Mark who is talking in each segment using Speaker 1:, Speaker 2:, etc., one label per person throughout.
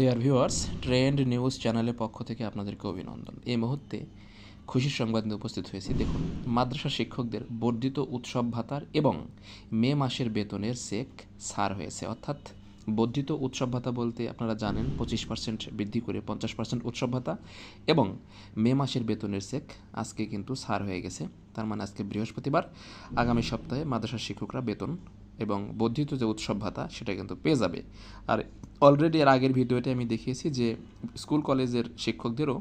Speaker 1: Dear viewers trend news চ্যানেলের পক্ষ থেকে আপনাদেরকে অভিনন্দন। এই মুহূর্তে খুশির সংবাদ নিয়ে উপস্থিত হয়েছি। দেখুন, মাদ্রাসা শিক্ষকদের বর্ধিত উৎসব ভাতার এবং মে মাসের বেতনের চেক ছাড় হয়েছে। অর্থাৎ, বর্ধিত উৎসব ভাতা বলতে আপনারা জানেন, পঁচিশ পার্সেন্ট বৃদ্ধি করে পঞ্চাশ পার্সেন্ট উৎসব ভাতা এবং মে মাসের বেতনের চেক আজকে কিন্তু ছাড় হয়ে গেছে। তার মানে আজকে বৃহস্পতিবার, আগামী সপ্তাহে মাদ্রাসা শিক্ষকরা বেতন এবং বর্ধিত যে উৎসব ভাতা, সেটা কিন্তু পেয়ে যাবে। আর অলরেডি এর আগের ভিডিওতে আমি দেখিয়েছি যে স্কুল কলেজের শিক্ষকদেরও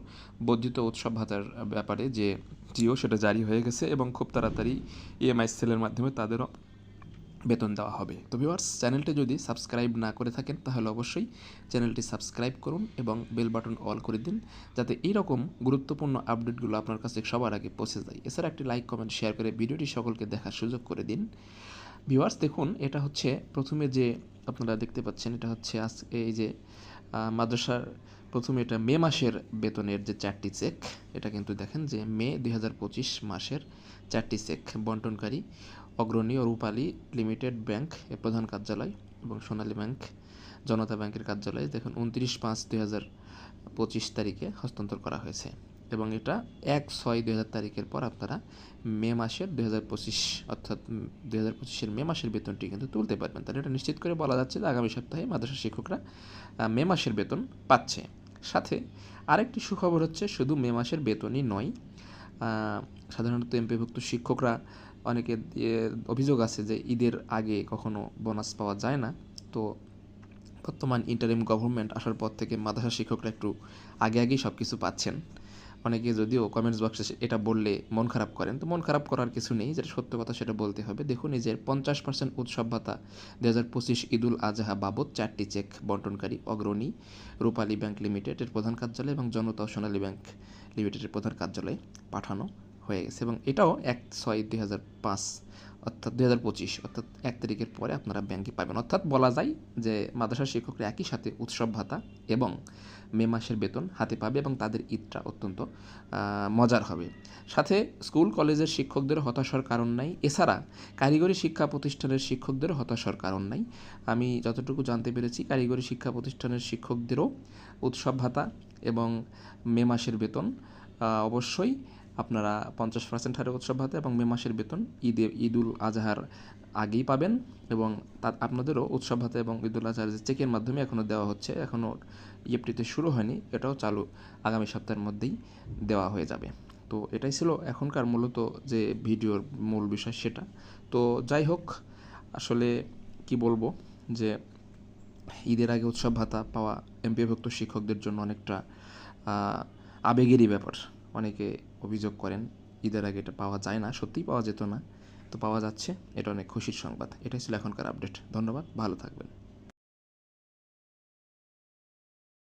Speaker 1: বর্ধিত উৎসব ভাতার ব্যাপারে যে জিও, সেটা জারি হয়ে গেছে এবং খুব তাড়াতাড়ি ইএমআই সেলের মাধ্যমে তাদেরও বেতন দেওয়া হবে। তো ভিউয়ার্স চ্যানেলটি যদি সাবস্ক্রাইব না করে থাকেন, তাহলে অবশ্যই চ্যানেলটি সাবস্ক্রাইব করুন এবং বেল বাটন অল করে দিন, যাতে এইরকম গুরুত্বপূর্ণ আপডেটগুলো আপনার কাছে সবার আগে পৌঁছে যায়। এছাড়া একটি লাইক কমেন্ট শেয়ার করে ভিডিওটি সকলকে দেখার সুযোগ করে দিন। ভিউয়ার্স দেখুন, এটা হচ্ছে প্রথমে যে আপনারা দেখতে পাচ্ছেন, এটা হচ্ছে আজ এই যে মাদ্রাসার প্রথমে এটা মে মাসের বেতনের যে চারটি চেক এটা কিন্তু দেখেন যে মে দু হাজার পঁচিশ মাসের চারটি চেক বন্টনকারী, অগ্রণী ও রূপালী লিমিটেড ব্যাংক এর প্রধান কার্যালয় এবং সোনালী ব্যাংক জনতা ব্যাংকের কার্যালয়ে। দেখুন, উনত্রিশ পাঁচ দুই তারিখে হস্তান্তর করা হয়েছে। এবং এটা এক ছয় দুই হাজার তারিখের পর আপনারা মে মাসের দুই হাজার পঁচিশ, অর্থাৎ দুই হাজার পঁচিশের মে মাসের বেতনটি কিন্তু তুলতে পারবেন। তাহলে এটা নিশ্চিত করে বলা যাচ্ছে যে আগামী সপ্তাহে মাদ্রাসা শিক্ষকরা মে মাসের বেতন পাচ্ছে। সাথে আরেকটি সুখবর হচ্ছে, শুধু মে মাসের বেতনই নয় সাধারণত এমপিভুক্ত শিক্ষকরা অনেকে অভিযোগ আছে যে ঈদের আগে কখনো বোনাস পাওয়া যায় না। তো বর্তমান ইন্টারিম গভর্নমেন্ট আসার পর থেকে মাদ্রাসা শিক্ষকরা একটু আগে আগেই সব কিছু পাচ্ছেন। অনেকে যদিও কমেন্টস বক্সে এটা বললে মন খারাপ করেন, তো মন খারাপ করার কিছু নেই, যেটা সত্য কথা সেটা বলতে হবে। দেখুন যে পঞ্চাশ পার্সেন্ট উৎসব ভাতা দু হাজার পঁচিশ ঈদুল আজহা বাবদ চারটি চেক বন্টনকারী অগ্রণী রূপালী ব্যাংক লিমিটেডের প্রধান কার্যালয় এবং জনতা সোনালী ব্যাংক লিমিটেডের প্রধান কার্যালয়ে পাঠানো হয়ে গেছে এবং এটাও এক ছয় দুই হাজার পাঁচ অর্থাৎ দুই হাজার পঁচিশ অর্থাৎ এক তারিখের পরে আপনারা ব্যাংকে পাবেন। অর্থাৎ বলা যায় যে মাদ্রাসা শিক্ষকরা একই সাথে উৎসব ভাতা এবং মে মাসের বেতন হাতে পাবে এবং তাদের ঈদটা অত্যন্ত মজার হবে। সাথে স্কুল, কলেজের শিক্ষকদের হতাশার কারণ নাই। এছাড়া কারিগরি শিক্ষা প্রতিষ্ঠানের শিক্ষকদেরও হতাশার কারণ নাই। আমি যতটুকু জানতে পেরেছি, কারিগরি শিক্ষা প্রতিষ্ঠানের শিক্ষকদেরও উৎসব ভাতা এবং মে মাসের বেতন অবশ্যই আপনারা পঞ্চাশ পার্সেন্ট হারে উৎসব ভাতা এবং মে মাসের বেতন ঈদে ঈদুল আজহার আগেই পাবেন এবং তা আপনাদেরও উৎসব ভাতা এবং ঈদুল আজহার যে চেকের মাধ্যমে এখনও দেওয়া হচ্ছে এখনও ইএফটিতে শুরু হয়নি, এটাও চালু আগামী সপ্তাহের মধ্যেই দেওয়া হয়ে যাবে। তো এটাই ছিল এখনকার মূলত যে ভিডিওর মূল বিষয় সেটা। তো যাই হোক, আসলে কি বলব যে ঈদের আগে উৎসব ভাতা পাওয়া এমপিভুক্ত শিক্ষকদের জন্য অনেকটা আবেগেরই ব্যাপার। অনেকে অভিযোগ করেন, ঈদের আগে এটা পাওয়া যায় না, সত্যিই পাওয়া যেত না। তো পাওয়া যাচ্ছে, এটা অনেক খুশির সংবাদ। এটাই ছিল এখনকার আপডেট। ধন্যবাদ, ভালো থাকবেন।